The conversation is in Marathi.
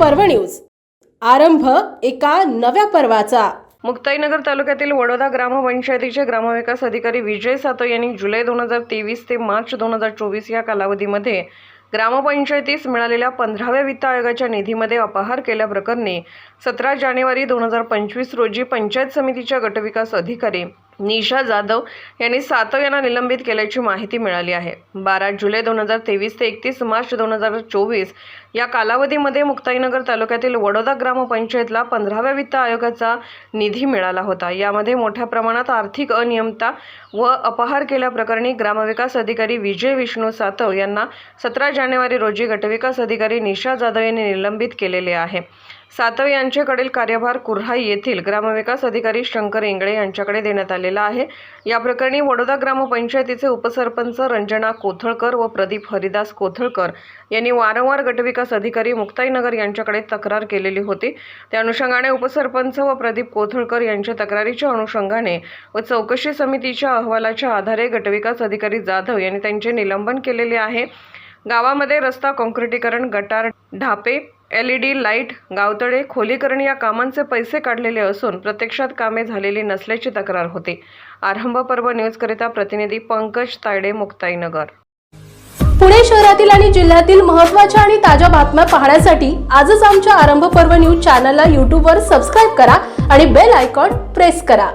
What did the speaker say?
पर्व न्यूज. आरंभ एका नव्या पर्वाचा. मुक्ताईनगर तालुक्यातील वडोदा ग्रामपंचायतीचे ग्रामविकास अधिकारी विजय सातो यांनी जुलै दोन हजार तेवीस ते मार्च दोन हजार चोवीस या कालावधीमध्ये ग्रामपंचायतीस मिळालेल्या पंधराव्या वित्त आयोगाच्या निधीमध्ये अपहार केल्याप्रकरणी सतरा जानेवारी दोन हजार पंचवीस रोजी पंचायत समितीच्या गटविकास अधिकारी निशा जाधव यांनी सातव यांना निलंबित केल्याची माहिती मिळाली आहे. बारा जुलै दोन हजार तेवीस ते एकतीस मार्च दोन हजार चोवीस या कालावधीमध्ये मुक्ताईनगर तालुक्यातील वडोदा ग्रामपंचायतला पंधराव्या वित्त आयोगाचा निधी मिळाला होता. यामध्ये मोठ्या प्रमाणात आर्थिक अनियमता व अपहार केल्याप्रकरणी ग्रामविकास अधिकारी विजय विष्णू सातव यांना सतरा जानेवारी रोजी गटविकास अधिकारी निशा जाधव यांनी निलंबित केलेले आहे. सातव यांच्याकडील कार्यभार कुर्हाई येथील ग्रामविकास अधिकारी शंकर इंगळे यांच्याकडे देण्यात आले झालेला आहे. या प्रकरणी वडोदा ग्रामपंचायतीचे उपसरपंच रंजना कोथळकर व प्रदीप हरिदास कोथळकर यांनी वारंवार गटविकास अधिकारी मुक्ताईनगर यांच्याकडे तक्रार केलेली होती. त्या अनुषंगाने उपसरपंच व प्रदीप कोथळकर यांच्या तक्रारीच्या अनुषंगाने व चौकशी समितीच्या अहवालाच्या आधारे गटविकास अधिकारी जाधव यांनी त्यांचे निलंबन केलेले आहे. गावामध्ये रस्ता काँक्रिटीकरण गटार ढापे एल ई डी लाइट गावतळे खोलीकरण या कामांचे पैसे काढलेले असून प्रत्यक्षात कामे झालेली नसल्याची तक्रार होती. आरंभ पर्व न्यूजकरिता प्रतिनिधी पंकज तायडे मुक्ताईनगर. पुणे शहरातील आणि जिल्ह्यातील महत्त्वाच्या आणि ताज्या बातम्या पाहण्यासाठी आजच आमच्या आरंभ पर्व न्यूज चॅनलला यूट्यूबवर सबस्क्राईब करा आणि बेल आयकॉन प्रेस करा.